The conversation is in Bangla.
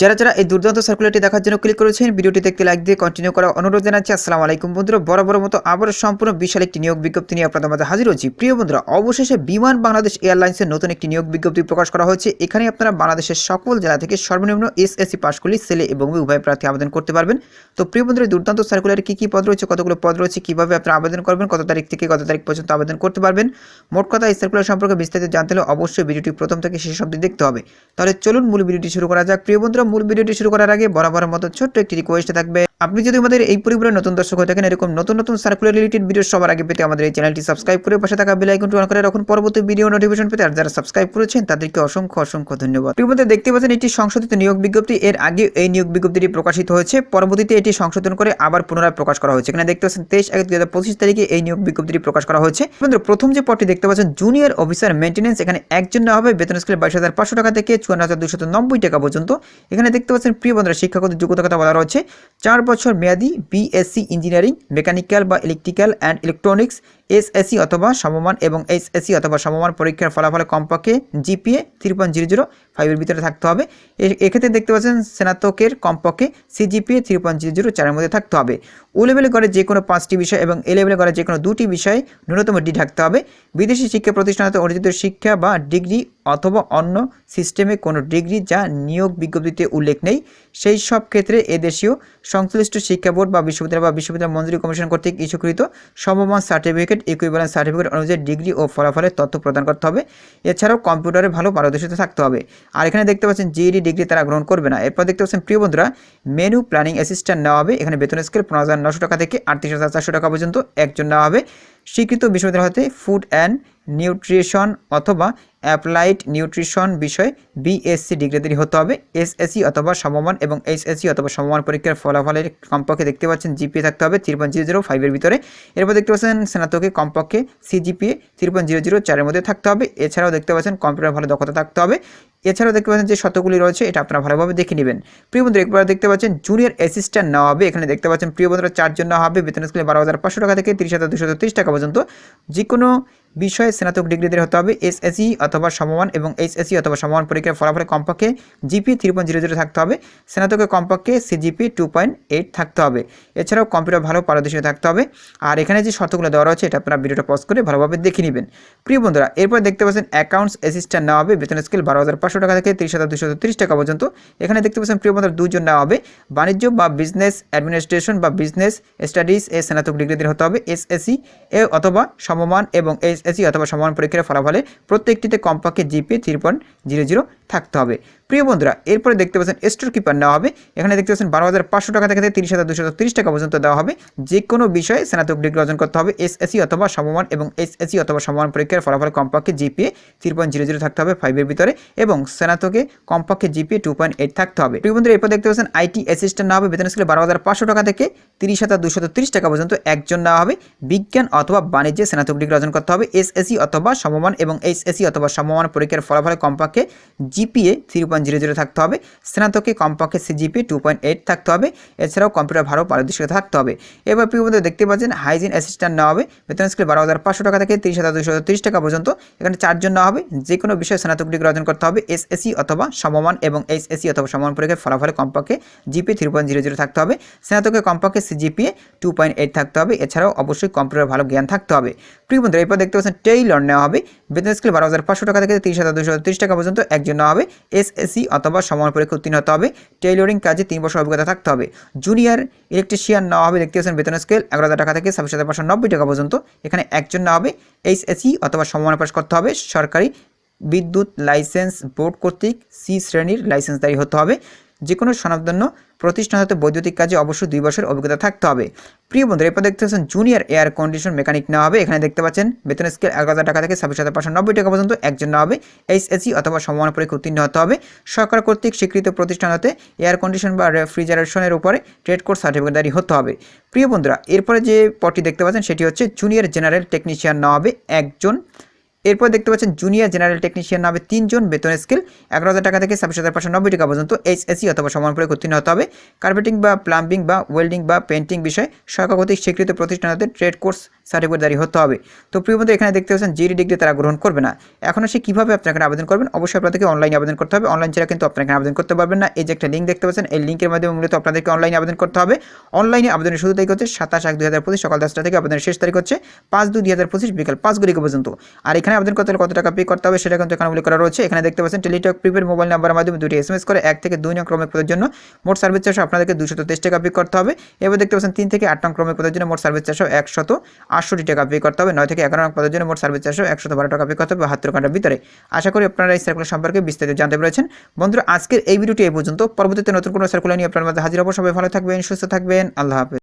যারা যারা এই দুর্দান্ত সার্কুলারটি দেখার জন্য ক্লিক করেছেন ভিডিওটি দেখতে লাইক দিয়ে কন্টিনিউ করার অনুরোধ জানাচ্ছি। আসসালামু আলাইকুম বন্ধুরা বড় বড় মতো আবারও সম্পূর্ণ বিশাল একটি নিয়োগ বিজ্ঞপ্তি নিয়ে আপনাদের মাঝে হাজির হচ্ছি। প্রিয় বন্ধুরা, অবশেষে বিমান বাংলাদেশ এয়ারলাইন্সের নতুন একটি নিয়োগ বিজ্ঞপ্তি প্রকাশ করা হয়েছে। এখানে আপনারা বাংলাদেশের সকল জেলা থেকে সর্বনিম্ন এসএসসি পাশ করলে ছেলে এবং উভয় প্রার্থী আবেদন করতে পারবেন। তো প্রিয় বন্ধুরা দুর্দান্ত সার্কুলারে কী কী পদ রয়েছে, কতগুলো পদ রয়েছে, কীভাবে আপনারা আবেদন করবেন, কত তারিখ থেকে কত তারিখ পর্যন্ত আবেদন করতে পারবেন, মোট কথা এই সার্কুলার সম্পর্কে বিস্তারিত জানতে হলে অবশ্যই ভিডিওটি প্রথম থেকে শেষ অবধি দেখতে হবে। তাহলে চলুন মূল ভিডিওটি শুরু করা যাক। প্রিয় বন্ধুরা মূল ভিডিওটি শুরু করার আগে বরাবরের মতো ছোট্ট একটি রিকোয়েস্ট থাকবে। আপনি যদি আমাদের এই পরিবারের নতুন দর্শক হয়ে থাকেন, এরকম নতুন নতুন সার্কুলার রিলেটেড ভিডিও সবার আগে পেতে আমাদের এই চ্যানেলটি সাবস্ক্রাইব করে পাশে থাকা বেল আইকনটি অন করে রাখুন। পরবর্তী ভিডিও নোটিফিকেশন পেতে আর যারা সাবস্ক্রাইব করেছেন, তাদেরকে অসংখ্য অসংখ্য ধন্যবাদ। বন্ধুরা, দেখতে পাচ্ছেন এটি সংশোধিত নিয়োগ বিজ্ঞপ্তি। এর আগে এই নিয়োগ বিজ্ঞপ্তিটি প্রকাশিত হয়েছে। পরবর্তীতে এটি সংশোধন করে আবার পুনরায় প্রকাশ করা হয়েছে। এখানে দেখতে পাচ্ছেন তেইশ এক দুই হাজার পঁচিশ তারিখে এই নিয়োগ বিজ্ঞপ্তিটি প্রকাশ করা হয়েছে। প্রথম যে পদটি দেখতে পাচ্ছেন জুনিয়র অফিসার মেনটেন্যান্স এখানে একজন নেওয়া হবে, বেতন স্কেল বাইশ হাজার পাঁচশো টাকা থেকে চুয়ান্ন হাজার দুশো নব্বই টাকা পর্যন্ত। এখানে দেখতে পাচ্ছেন, প্রিয় বন্ধুরা, শিক্ষাগত যোগ্যতা কথা বলা রয়েছে। চার বছর মেয়াদি বিএসসি ইঞ্জিনিয়ারিং মেকানিক্যাল বা ইলেকট্রিক্যাল অ্যান্ড ইলেকট্রনিক্স এসএসসি অথবা সমমান এবং এইচএসসি অথবা সমমান পরীক্ষার ফলাফলে কমপক্ষে GPA three point zero zero ফাইভের ভিতরে থাকতে হবে। এক্ষেত্রে দেখতে পাচ্ছেন স্নাতকের কমপক্ষে CGPA three point zero zero চারের মধ্যে থাকতে হবে। ও লেভেলে করে যে কোনো পাঁচটি বিষয় এবং এ লেভেলে করে যে কোনো দুটি বিষয়ে ন্যূনতম ডি থাকতে হবে। বিদেশি শিক্ষা প্রতিষ্ঠানতে অর্জিত শিক্ষা বা ডিগ্রি অথবা অন্য সিস্টেমে কোনো ডিগ্রি যা নিয়োগ বিজ্ঞপ্তিতে উল্লেখ নেই। সেই সব ক্ষেত্রে এদেশীয় সংশ্লিষ্ট শিক্ষা বোর্ড বা বিশ্ববিদ্যালয় বা বিশ্ববিদ্যালয় মঞ্জুরি কমিশন কর্তৃক ইস্যুকৃত সমমান সার্টিফিকেট ইকুইভ্যালেন্স সার্টিফিকেট অনুযায়ী ডিগ্রি ও ফলাফলের তথ্য প্রদান করতে হবে। এছাড়াও কম্পিউটারে ভালো পারদর্শিতা থাকতে হবে। আর এখানে দেখতে পাচ্ছেন জিইডি ডিগ্রি তারা গ্রহণ করবে না। এরপর দেখতে পাচ্ছেন প্রিয় বন্ধুরা মেনু প্ল্যানিং অ্যাসিস্ট্যান্ট নেওয়া হবে। এখানে বেতন স্কেল পনেরো হাজার নশো টাকা থেকে আটত্রিশ হাজার চারশো টাকা পর্যন্ত একজন নেওয়া হবে। স্বীকৃত বিশ্ববিদ্যালয় হতে ফুড অ্যান্ড নিউট্রিশন অথবা অ্যাপ্লাইড নিউট্রিশন বিষয়ে বিএসসি ডিগ্রিধারী হতে হবে। এসএসসি অথবা সমমান এবং এইচএসসি অথবা সমমান পরীক্ষার ফলাফলের কমপক্ষে দেখতে পাচ্ছেন জিপিএ থাকতে হবে থ্রি পয়েন্ট জিরো জিরো ফাইভের ভিতরে। এরপর দেখতে পাচ্ছেন স্নাতকে কমপক্ষে CGPA three point zero zero চারের মধ্যে থাকতে হবে। এছাড়াও দেখতে পাচ্ছেন কম্পিউটার ভালো দক্ষতা থাকতে হবে। এছাড়াও দেখতে পাচ্ছেন যে শতগুলি রয়েছে, এটা আপনারা ভালোভাবে দেখে নেবেন। প্রিয় বন্ধুরা একবার দেখতে পাচ্ছেন জুনিয়র অ্যাসিস্ট্যান্ট নেওয়া হবে। এখানে দেখতে পাচ্ছেন প্রিয় বন্ধুরা, চারজন নেওয়া হবে। বেতন স্কেলে বারো হাজার পাঁচশো টাকা থেকে তিরিশ হাজার দুশো টাকা পর্যন্ত। যে কোনো বিষয়ে স্নাতক ডিগ্রিদের হতে হবে এসএসসি অথবা সমমান এবং এইচএসসি অথবা সমমান পরীক্ষার ফলাফলে কমপক্ষে GP three point zero zero থাকতে হবে। স্নাতকে কমপক্ষে সিজিপি টু পয়েন্ট এইট থাকতে হবে। এছাড়াও কম্পিউটার ভালো পারদর্শিতা থাকতে হবে। আর এখানে যে শর্তগুলো দেওয়া রয়েছে, এটা আপনারা ভিডিওটা পজ করে ভালোভাবে দেখে নেবেন। প্রিয় বন্ধুরা, এরপর দেখতে পাচ্ছেন অ্যাকাউন্টস অ্যাসিস্ট্যান্ট নেওয়া হবে। বেতন স্কেল বারো হাজার পাঁচশো টাকা থেকে তিরিশ হাজার দুশো তিরিশ টাকা পর্যন্ত। এখানে দেখতে পাচ্ছেন প্রিয় বন্ধুরা, দুজন নেওয়া হবে। বাণিজ্য বা বিজনেস অ্যাডমিনিস্ট্রেশন বা বিজনেস স্টাডিজ এ স্নাতক ডিগ্রিদের হতে হবে। এসএসসি এ অথবা সমমান এবং এইচএসসি অথবা সমান পরীক্ষার ফলাফলে প্রত্যেকটিতে কমপক্ষে GP three point zero zero থাকতে হবে। প্রিয় বন্ধুরা, এরপরে দেখতে পাচ্ছেন স্টোর কিপার নেওয়া হবে। এখানে দেখতে পাচ্ছেন বারো হাজার পাঁচশো টাকা থেকে তিরিশ হাজার দুশো তিরিশ টাকা পর্যন্ত দেওয়া হবে। যে কোনো বিষয়ে স্নাতক ডিগ্রি অর্জন করতে হবে। এসএসসি অথবা সমমান এবং এইচএসসি অথবা সমান পরীক্ষার ফলাফল কমপক্ষে GPA three point zero zero থাকতে হবে ফাইভের ভিতরে এবং স্নাতকে কমপক্ষে জিপিএ টু পয়েন্ট এইট থাকতে হবে। প্রিয় বন্ধুরা, এরপর দেখতে পাচ্ছেন আইটি অ্যাসিস্ট্যান্ট নেওয়া হবে। বেতন স্কেলে বারো হাজার পাঁচশো টাকা থেকে তিরিশ হাজার দুশো তিরিশ টাকা পর্যন্ত একজন নেওয়া হবে। বিজ্ঞান অথবা বাণিজ্যে স্নাতক ডিগ্রি অর্জন করতে হবে। এসএসসি অথবা সমমান এবং এইচএসসি অথবা সমমান পরীক্ষার ফলাফলে কমপক্ষে GPA three point zero zero থাকতে হবে। স্নাতকে কমপক্ষে সিজিপি টু পয়েন্ট এইট থাকতে হবে। এছাড়াও কম্পিউটার ভালো পারদর্শিতা থাকতে হবে। এবার প্রিয় দেখতে পাচ্ছেন হাইজিন অ্যাসিস্ট্যান্ট নেওয়া হবে। বেতন স্কেল বারো হাজার পাঁচশো টাকা থেকে তিরিশ হাজার দুশো তিরিশ টাকা পর্যন্ত। এখানে চারজন নেওয়া হবে। যে কোনো বিষয়ে স্নাতক ডিগ্রি অর্জন করতে হবে। এসএসসি অথবা সমমান এবং এইচএসসি অথবা সমান পরীক্ষার ফলাফলে কমপক্ষে GP three point zero zero থাকতে হবে। স্নাতকে কমপক্ষে সিজিপিএ টু পয়েন্ট এইট থাকতে হবে। এছাড়াও অবশ্যই কম্পিউটার ভালো জ্ঞান থাকতে হবে। প্রিয় বন্ধু এরপর দেখতে পাচ্ছেন টেইলর নেওয়া হবে। বেতন স্কেল বারো হাজার পাঁচশো টাকা থেকে তিরিশ হাজার দুশো তিরিশ টাকা পর্যন্ত একজন নেওয়া হবে। এসএসসি অথবা সমান পরীক্ষা উত্তীর্ণ হতে হবে। টেইলরিং কাজে তিন বছর অভিজ্ঞতা থাকতে হবে। জুনিয়র ইলেকট্রিশিয়ান নেওয়া হবে দেখতে পাচ্ছেন বেতন স্কেল এগারো হাজার টাকা থেকে ছাব্বিশ হাজার পাঁচশো নব্বই টাকা পর্যন্ত। এখানে একজন নেওয়া হবে। এইচএসসি অথবা সমান পাশ করতে হবে। সরকারি বিদ্যুৎ লাইসেন্স বোর্ড কর্তৃক সি শ্রেণির লাইসেন্সদারি হতে হবে। যে কোনো সনাতন্য প্রতিষ্ঠান হতে বৈদ্যুতিক কাজে অবশ্যই দুই বছর অভিজ্ঞতা থাকতে হবে। প্রিয় বন্ধুরা, এরপর দেখতে পাচ্ছেন জুনিয়র এয়ার কন্ডিশন মেকানিক নেওয়া হবে। এখানে দেখতে পাচ্ছেন বেতন স্কেল এক হাজার টাকা থেকে ছাব্বিশ হাজার পাঁচশো নব্বই টাকা পর্যন্ত একজন নেওয়া হবে। এইচএসসি অথবা সমান পরীক্ষা উত্তীর্ণ হতে হবে। সরকার কর্তৃক স্বীকৃত প্রতিষ্ঠান হতে এয়ার কন্ডিশন বা রেফ্রিজারেশনের উপরে ট্রেড কোর্স সার্টিফিকেট সার্টিফিকেটদারি হতে হবে। প্রিয় বন্ধুরা, এরপরে যে পটি দেখতে পাচ্ছেন সেটি হচ্ছে জুনিয়র জেনারেল টেকনিশিয়ান নেওয়া হবে। একজন এরপর দেখতে পাচ্ছেন জুনিয়র জেনারেল টেকনিশিয়ান নামে তিনজন বেতন স্কেল এগারো হাজার টাকা থেকে ছাব্বিশ হাজার পাঁচশো নব্বই টাকা পর্যন্ত এইচএসি অথবা সমান পরে উত্তীর্ণ হতে হবে। কার্পেটিং বা প্লাম্বিং বা ওয়েল্ডিং বা পেন্টিং বিষয়ে সরকার কর্তৃক স্বীকৃত প্রতিষ্ঠান হতে ট্রেড কোর্স সার্টিফিকেট সার্টিফিকেটদারি হতে হবে। তো প্রিয় বন্ধু, এখানে দেখতে পাচ্ছেন জিডি ডিগ্রি তারা গ্রহণ করবে না। এখন সে কীভাবে আপনাকে আবেদন করবেন? অবশ্যই আপনাদেরকে অনলাইনে আবেদন করতে হবে। অনলাইন ছাড়া কিন্তু আপনাকে আবেদন করতে পারবেন না। এই যে একটা লিঙ্ক দেখতে পাচ্ছেন, এই লিঙ্কের মাধ্যমে মূলত আপনাদেরকে অনলাইনে আবেদন করতে হবে। অনলাইনে আবেদনের শুরু তারিখ হচ্ছে সাতাশ এক দুই হাজার পঁচিশ, সকাল দশটা থেকে আবেদনের শেষ তারিখ হচ্ছে পাঁচ দুই দুই হাজার পঁচিশ, বিকাল পাঁচ ঘড়ি পর্যন্ত। আর এখানে আবেদন করতে হলে কত টাকা পে করতে হবে সেটা কিন্তু এখানে উল্লেখ করা রয়েছে। এখানে দেখতে পাচ্ছেন টেলিটক প্রিপেড মোবাইল নাম্বারের মাধ্যমে দুটি এস করে এক থেকে দুই নং ক্রমিক পদের জন্য মোট সার্ভিস চারশো আপনাদেরকে দুশো তেইশ টাকা পে করতে হবে। এবার দেখতে পাচ্ছেন, তিন থেকে আট নং ক্রমিক পদের জন্য মোট সার্ভিস চারশো একশত আটষট্টি টাকা পে করতে হবে। নয় থেকে এগারো নং পদের জন্য মোট সার্ভিস চারশো একশত বারো টাকা পে করতে হবে বাহাত্তর ঘণ্টার ভিতরে। আশা করি আপনারা এই সার্কুলার সম্পর্কে বিস্তারিত জানতে পেরেছেন। বন্ধুরা, আজকের এই ভিডিওটি এই পর্যন্ত। পরবর্তীতে নতুন কোনো সার্কুলার নিয়ে আপনার মধ্যে হাজির হব। সবাই ভালো থাকবেন, সুস্থ থাকবেন। আল্লাহ হাফেজ।